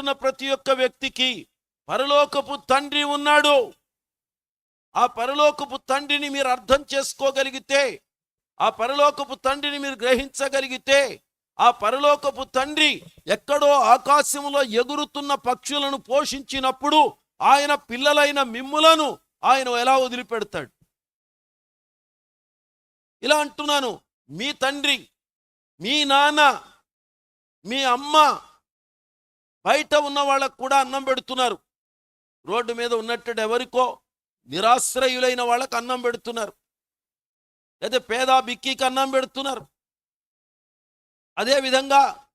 వింటున్న ప్రతి ఒక్క వ్యక్తికి పరలోకపు తండ్రి ఉన్నాడు. ఆ పరలోకపు తండ్రిని మీరు అర్థం చేసుకోగలిగితే ఆ పరలోకపు తండ్రిని మీరు గ్రహించగలిగితే ఆ పరలోకపు తండ్రి ఎక్కడో ఆకాశంలో ఎగురుతున్న పక్షులను పోషించినప్పుడు ఆయన పిల్లలైన మిమ్ములను ఆయన ఎలా వదిలిపెడతాడు? ఇలా అంటున్నాను మీ తండ్రి మీ నాన్న మీ అమ్మ బయట ఉన్న వాళ్ళకు కూడా అన్నం పెడుతున్నారు. రోడ్డు మీద ఉన్నట్టు ఎవరికో నిరాశ్రయులైన వాళ్ళకు అన్నం పెడుతున్నారు. లేదా పేద బిక్కికి అన్నం పెడుతున్నారు. అదేవిధంగా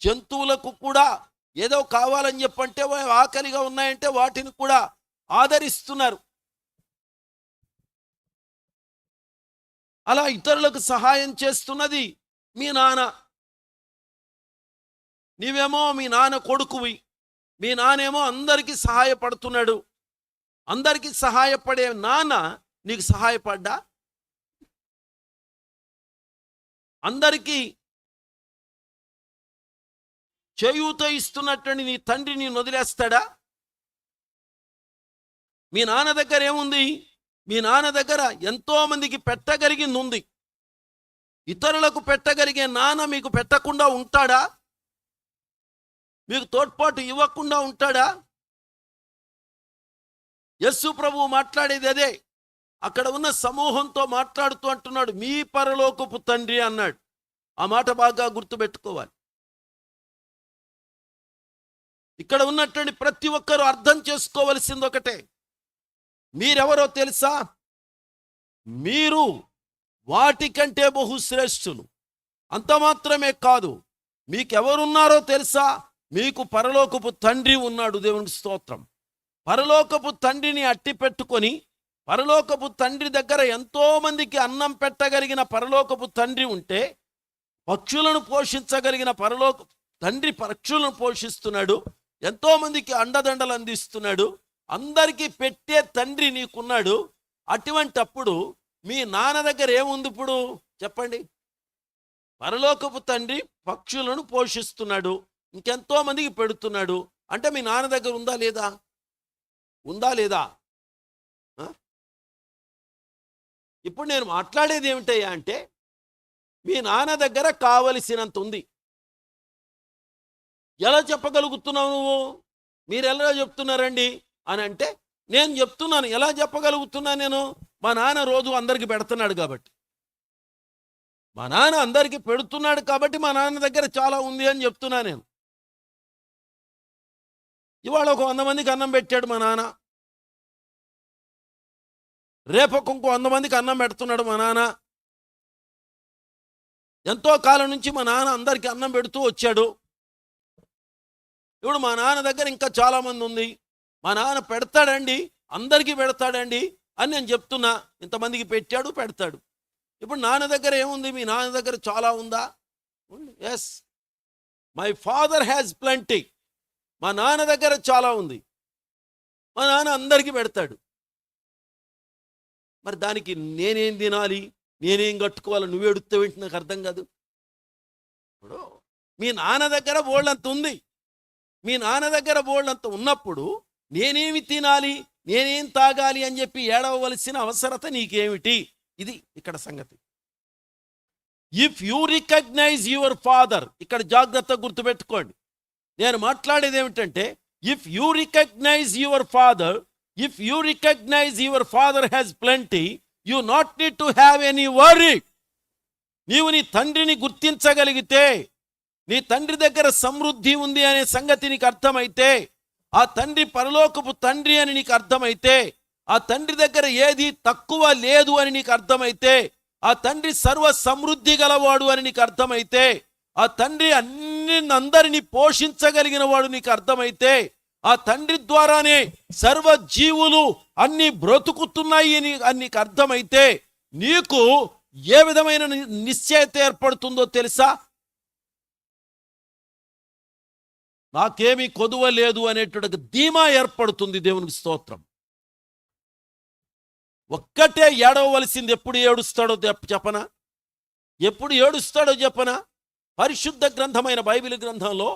జంతువులకు కూడా ఏదో కావాలని చెప్పంటే ఆకలిగా ఉన్నాయంటే వాటిని కూడా ఆదరిస్తున్నారు. అలా ఇతరులకు సహాయం చేస్తున్నది మీ నాన్న. నీవేమో మీ నాన్న కొడుకువి. మీ నానేమో అందరికీ సహాయపడుతున్నాడు. అందరికీ సహాయపడే నాన్న నీకు సహాయపడ్డా? అందరికీ చేయూత ఇస్తున్నట్టని నీ తండ్రి నేను వదిలేస్తాడా? మీ నాన్న దగ్గర ఏముంది? మీ నాన్న దగ్గర ఎంతో మందికి పెట్టగలిగింది ఉంది. ఇతరులకు పెట్టగలిగే నాన్న మీకు పెట్టకుండా ఉంటాడా? మీకు తోడ్పాటు ఇవ్వకుండా ఉంటాడా? యస్సు ప్రభు మాట్లాడేది అదే. అక్కడ ఉన్న సమూహంతో మాట్లాడుతూ అంటున్నాడు మీ పరలోకపు తండ్రి అన్నాడు. ఆ మాట బాగా గుర్తుపెట్టుకోవాలి. ఇక్కడ ఉన్నటువంటి ప్రతి ఒక్కరూ అర్థం చేసుకోవలసింది ఒకటే. మీరెవరో తెలుసా? మీరు వాటికంటే బహుశ్రేష్ఠులు. అంత మాత్రమే కాదు. మీకెవరున్నారో తెలుసా? మీకు పరలోకపు తండ్రి ఉన్నాడు దేవునికి స్తోత్రం. పరలోకపు తండ్రిని అట్టి పెట్టుకొని పరలోకపు తండ్రి దగ్గర ఎంతోమందికి అన్నం పెట్టగలిగిన పరలోకపు తండ్రి ఉంటే పక్షులను పోషించగలిగిన పరలోక తండ్రి పక్షులను పోషిస్తున్నాడు ఎంతోమందికి అండదండలు అందిస్తున్నాడు అందరికీ పెట్టే తండ్రి నీకున్నాడు అటువంటప్పుడు మీ నాన్న దగ్గర ఏముంది ఇప్పుడు? చెప్పండి. పరలోకపు తండ్రి పక్షులను పోషిస్తున్నాడు ఇంకెంతో మందికి పెడుతున్నాడు. అంటే మీ నాన్న దగ్గర ఉందా లేదా? ఉందా లేదా? ఇప్పుడు నేను మాట్లాడేది ఏమిటయ్యా అంటే మీ నాన్న దగ్గర కావలసినంత ఉంది. ఎలా చెప్పగలుగుతున్నావు నువ్వు? మీరు ఎలా చెప్తున్నారండి? అని అంటే నేను చెప్తున్నాను. ఎలా చెప్పగలుగుతున్నా నేను? మా నాన్న రోజు అందరికి పెడుతున్నాడు కాబట్టి. మా నాన్న అందరికి పెడుతున్నాడు కాబట్టి మా నాన్న దగ్గర చాలా ఉంది అని చెప్తున్నా నేను. ఇవాళ ఒక వంద మందికి అన్నం పెట్టాడు మా నాన్న. రేపు ఇంకో వంద మందికి అన్నం పెడుతున్నాడు మా నాన్న. ఎంతో కాలం నుంచి మా నాన్న అందరికీ అన్నం పెడుతూ వచ్చాడు. ఇప్పుడు మా నాన్న దగ్గర ఇంకా చాలామంది ఉంది. మా నాన్న పెడతాడండి అందరికీ పెడతాడండి అని నేను చెప్తున్నా. ఇంతమందికి పెట్టాడు పెడతాడు. ఇప్పుడు నాన్న దగ్గర ఏముంది? మీ నాన్న దగ్గర చాలా ఉందా? Yes my father has plenty మా నాన్న దగ్గర చాలా ఉంది. మా నాన్న అందరికీ పెడతాడు. మరి దానికి నేనేం తినాలి? నేనేం కట్టుకోవాలి? నువ్వు ఎడుతావేంటి నాకు అర్థం కాదు. ఇప్పుడు మీ నాన్న దగ్గర బోళ్ళంత ఉంది. మీ నాన్న దగ్గర బోళ్ళంత ఉన్నప్పుడు నేనేమి తినాలి? నేనేం తాగాలి? అని చెప్పి ఏడవలసిన అవసరత నీకేమిటి? ఇది ఇక్కడ సంగతి. If you recognise your father ఇక్కడ జాగ్రత్త గుర్తుపెట్టుకోండి. నేను మాట్లాడేది ఏమిటంటే if you recognise your father if you recognise your father has plenty you not need to have any worry నీవు నీ తండ్రిని గుర్తించగలిగితే నీ తండ్రి దగ్గర సమృద్ధి ఉంది అనే సంగతి నీకు అర్థమైతే ఆ తండ్రి పరలోకపు తండ్రి అని నీకు అర్థమైతే ఆ తండ్రి దగ్గర ఏది తక్కువ లేదు అని నీకు అర్థమైతే ఆ తండ్రి సర్వ సమృద్ధి గలవాడు అని నీకు అర్థమైతే ఆ తండ్రి అన్ని అందరిని పోషించగలిగిన వాడు నీకు అర్థమైతే ఆ తండ్రి ద్వారానే సర్వ జీవులు అన్ని బ్రతుకుతున్నాయి అని నీకు అర్థమైతే నీకు ఏ విధమైన నిశ్చయత ఏర్పడుతుందో తెలుసా? నాకేమీ కొదువ లేదు అనేటువంటి ధీమా ఏర్పడుతుంది దేవునికి స్తోత్రం. ఒక్కటే ఏడవలసింది ఎప్పుడు ఏడుస్తాడో చెప్పనా? ఎప్పుడు ఏడుస్తాడో చెప్పనా? పరిశుద్ధ గ్రంథమైన బైబిల్ గ్రంథంలో